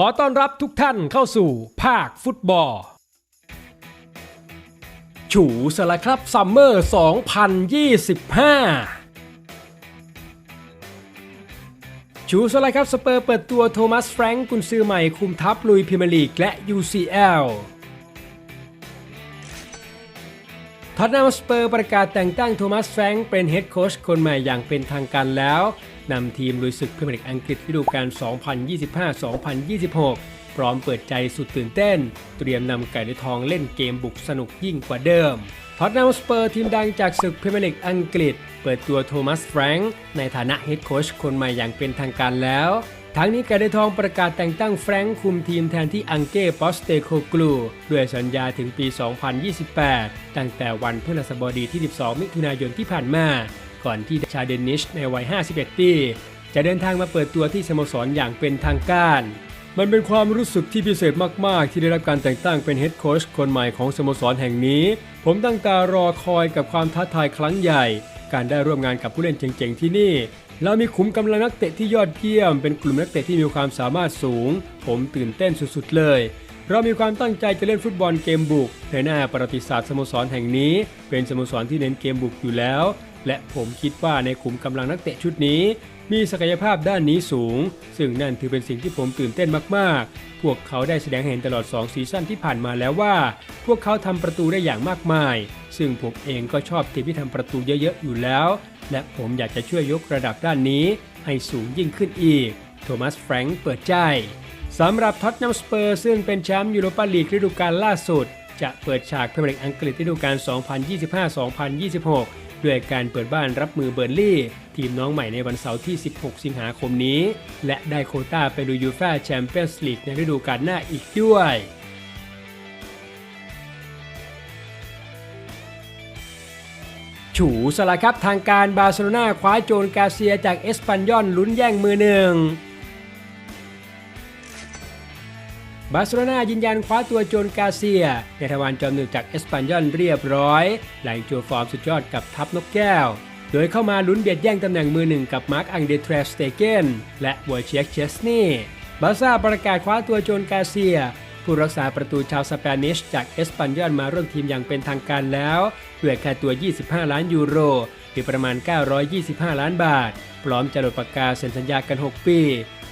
ขอต้อนรับทุกท่านเข้าสู่ภาคฟุตบอล ฉูสละครับซัมเมอร์ 2025ชูสละครับสเปอร์เปิดตัวโทมัสแฟรงก์กุนซือใหม่คุมทัพลุยพรีเมียร์ลีกและ UCL ท็อตแนมสเปอร์ประกาศแต่งตั้งโทมัสแฟรงก์เป็นเฮดโค้ชคนใหม่อย่างเป็นทางการแล้ว นำทีมลุยศึกพรีเมียร์ลีกอังกฤษฤดูกาล 2025-2026 พร้อมเปิดใจสุดตื่นเต้น เตรียมนำไก่ในทองเล่นเกมบุกสนุกยิ่งกว่าเดิมท็อตแนมสเปอร์ทีมดังจากศึกพรีเมียร์ลีกอังกฤษ เปิดตัวโทมัสแฟรงก์ในฐานะเฮดโค้ชคนใหม่อย่างเป็นทางการแล้วทั้งนี้ไก่ในทองประกาศแต่งตั้งแฟรงค์คุมทีมแทนที่อังเก้ปอสเตโคกลูด้วยสัญญาถึงปี 2028 ตั้งแต่วันพฤหัสบดีที่ 12 มิถุนายนที่ผ่านมา ก่อนที่ชาเดนิชในวัย 51 ปี จะเดินทางมาเปิดตัวที่สโมสรอย่างเป็นทางการ มันเป็นความรู้สึกที่พิเศษมาก ๆ ที่ได้รับการแต่งตั้งเป็นเฮดโค้ชคนใหม่ของสโมสรแห่งนี้ ผมตั้งตารอคอยกับความท้าทายครั้งใหญ่ การได้ร่วมงานกับผู้เล่นเจ๋ง ๆ ที่นี่เรามีขุมกำลังนักเตะที่ยอดเยี่ยม เป็นกลุ่มนักเตะที่มีความสามารถสูง ผมตื่นเต้นสุด ๆ เลย เรามีความตั้งใจจะเล่นฟุตบอลเกมบุก ในหน้าประวัติศาสตร์สโมสรแห่งนี้ เป็นสโมสรที่เน้นเกมบุกอยู่แล้ว และผมคิดว่าในขุมกำลังนักเตะชุดนี้ มีศักยภาพด้านนี้สูง ซึ่งนั่นถือเป็นสิ่งที่ผมตื่นเต้นมากๆ พวกเขาได้แสดงเห็นตลอด 2 ซีซั่นที่ผ่านมาแล้วว่า พวกเขาทำประตูได้อย่างมากมาย ซึ่งผมเองก็ชอบทีมที่ทำประตูเยอะๆอยู่แล้ว และผมอยากจะช่วยยกระดับด้านนี้ ให้สูงยิ่งขึ้นอีก โทมัสแฟรงค์เปิดใจ สำหรับท็อตแนมสเปอร์ซึ่งเป็นแชมป์ยูโรปาลีกฤดูกาลล่าสุด จะเปิดฉากพรีเมียร์ลีกอังกฤษฤดูกาล 2025-2026 ด้วยการเปิดบ้านรับมือเบอร์ลี่ทีมน้องใหม่ในวันเสาร์ที่ 16 สิงหาคมนี้ และได้โคต้าไปดูยูฟ่าแชมเปี้ยนส์ลีกในฤดูกาลหน้าอีกด้วยฉูสละครับทางการบาร์เซโลนาคว้าโจนกาเซียจากเอสปันยอนลุ้นแย่งมือหนึ่ง บาร์เซโลนายืนยันคว้าตัวโจนกาเซียในทวารจอมหนึ่งจากเอสปันยอนเรียบร้อย หลังโจฟอร์มสุดยอดกับทัพนกแก้ว โดยเข้ามาลุ้นเบียดแย่งตำแหน่งมือหนึ่งกับมาร์คอังเดเทรสเตเกนและวอร์เชียกเชสนีบาร์ซ่าประกาศคว้าตัวโจนกาเซีย ผู้รักษาประตูชาวสเปนิชจากเอสปันยอนมาร่วมทีมอย่างเป็นทางการแล้วด้วยค่าตัว 25 ล้านยูโรหรือประมาณ 925 ล้านบาท พร้อมจะลดปากกาเซ็นสัญญากัน 6 ปี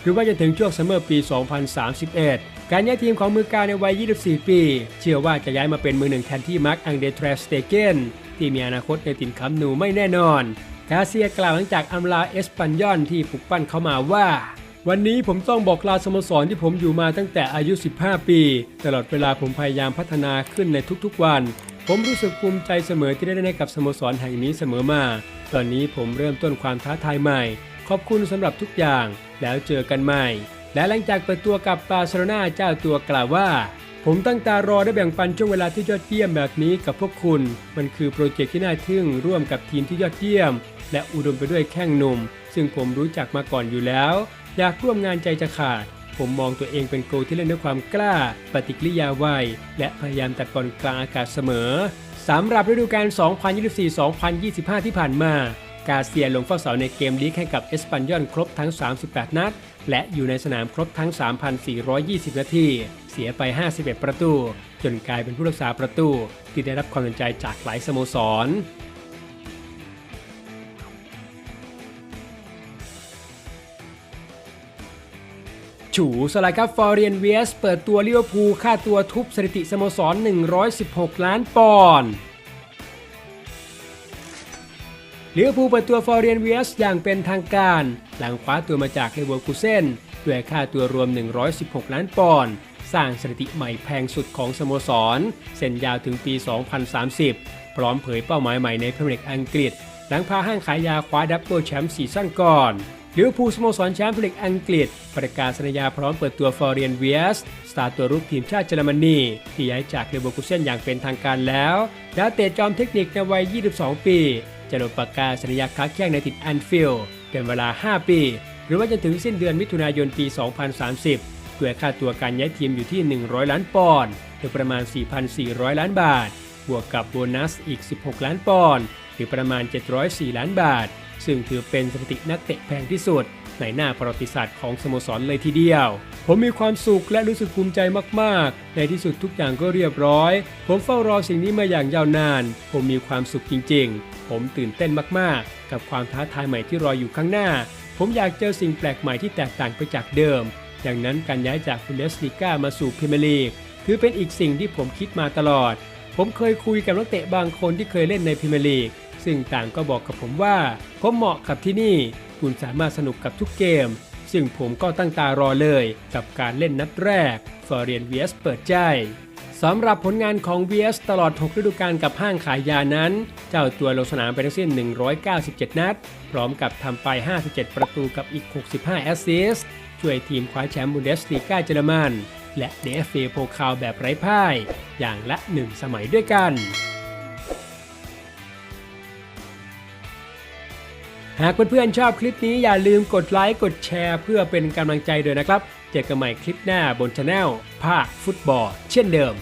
หรือว่าจะถึงช่วงซัมเมอร์ปี 2031 การย้ายทีมของมือการในวัย 24 ปี เชื่อว่าจะย้ายมาเป็นมือหนึ่งแทนที่มาร์คอังเดเทรสเตเกนที่มีอนาคตในตินคัมนูไม่แน่นอนกาเซียกล่าวหลังจากอำลาเอสปันยอนที่ปลุกปั้นเขามาว่า วันนี้ผมต้องบอกลาสโมสรที่ผมอยู่มาตั้งแต่อายุ 15 ปี ตลอดเวลาผมพยายามพัฒนาขึ้นในทุกๆวัน ผมรู้สึกภูมิใจเสมอที่ได้เล่นกับสโมสรแห่งนี้เสมอมา ตอนนี้ผมเริ่มต้นความท้าทายใหม่ ขอบคุณสำหรับทุกอย่าง แล้วเจอกันใหม่ และหลังจากเปิดตัวกับบาร์เซโลนาเจ้าตัวกล่าวว่า ผมตั้งตารอได้แบ่งปันช่วงเวลาที่ยอดเยี่ยมแบบนี้กับพวกคุณ มันคือโปรเจกต์ที่น่าทึ่งร่วมกับทีมที่ยอดเยี่ยม และอุดมไปด้วยแข้งหนุ่ม ซึ่งผมรู้จักมาก่อนอยู่แล้ว อยากร่วมงานใจจะขาด ผมมองตัวเองเป็นโกที่เล่นด้วยความกล้า ปฏิกิริยาไวและพยายามตัดบอลกลางอากาศเสมอสำหรับฤดูกาล 2024-2025 ที่ผ่านมา กาเซียลงเฝ้าเสาในเกมลีกให้กับเอสปันยอนครบทั้ง 38 นัด และอยู่ในสนามครบทั้ง 3,420 นาที เสียไป 51 ประตู จนกลายเป็นผู้รักษาประตู ที่ได้รับความสนใจจากหลายสโมสรฉูสลายครับฟอร์เรียนเวสเปิดตัวลิเวอร์พูลค่าตัวทุบสถิติสโมสร 116 ล้านปอนด์ ลิเวอร์พูลเปิดตัวฟอร์เรียนเวียสอย่างเป็นทางการ หลังคว้าตัวมาจากเลเวอร์คูเซนด้วยค่าตัวรวม 116 ล้านปอนด์สร้างสถิติใหม่แพงสุดของสโมสร เซ็นยาวถึงปี 2030 พร้อมเผยเป้าหมายใหม่ในพรีเมียร์ลีกอังกฤษ หลังพาห้างขายยาคว้าดับเบิลแชมป์ซีซั่นก่อนลิเวอร์พูลสโมสรแชมป์พรีเมียร์ลีกอังกฤษ ประกาศสัญญาพร้อมเปิดตัวฟอร์เรียนเวียสสตาร์ตัวรุกทีมชาติเยอรมนีที่ย้ายจากเลเวอร์คูเซนอย่างเป็นทางการแล้วดาวเตะจอมเทคนิคในวัย 22 ปี จะลงปากกาสัญญาค้าแข้งในติดแอนฟิลด์เป็นเวลา 5 ปี หรือว่าจะถึงสิ้นเดือนมิถุนายนปี 2030 ด้วยค่าตัวการย้ายทีมอยู่ที่ 100 ล้านปอนด์หรือประมาณ 4,400 ล้านบาท บวกกับโบนัสอีก 16 ล้านปอนด์หรือประมาณ 704 ล้านบาท ซึ่งถือเป็นสถิตินักเตะแพงที่สุด ในหน้าประวัติศาสตร์ของสโมสรเลยทีเดียว ผมมีความสุขและรู้สึกภูมิใจมากๆ ในที่สุดทุกอย่างก็เรียบร้อย ผมเฝ้ารอสิ่งนี้มาอย่างยาวนาน ผมมีความสุขจริง ๆ ผมตื่นเต้นมากๆ กับความท้าทายใหม่ที่รออยู่ข้างหน้า ผมอยากเจอสิ่งแปลกใหม่ที่แตกต่างไปจากเดิม ดังนั้นการย้ายจากบุนเดสลีกามาสู่พรีเมียร์ลีกถือเป็นอีกสิ่งที่ผมคิดมาตลอด ผมเคยคุยกับนักเตะบางคนที่เคยเล่นในพรีเมียร์ลีกซึ่งต่างก็บอกกับผมว่า ผมเหมาะกับที่นี่ คุณสามารถสนุกกับทุกเกม ซึ่งผมก็ตั้งตารอเลยกับการเล่นนัดแรกฟอร์เรียนเวียสเปิดใจสำหรับผลงานของ VS ตลอด 6 ฤดูกาลกับห้างขายยานั้น เจ้าตัวลงสนามไปทั้งสิ้น 197 นัด พร้อมกับทำไป 57 ประตูกับอีก 65 แอสซิสต์ช่วยทีมคว้าแชมป์บุนเดสลีกาเยอรมัน และ DFA โพคาวแบบไร้พ่าย อย่างละ 1 สมัยด้วยกัน หากเพื่อนๆชอบคลิปนี้อย่าลืมกดไลค์กดแชร์ เพื่อเป็นกำลังใจด้วยนะครับ เจอกันใหม่คลิปหน้าบนช anel ภาคฟุตบอล เช่นเดิม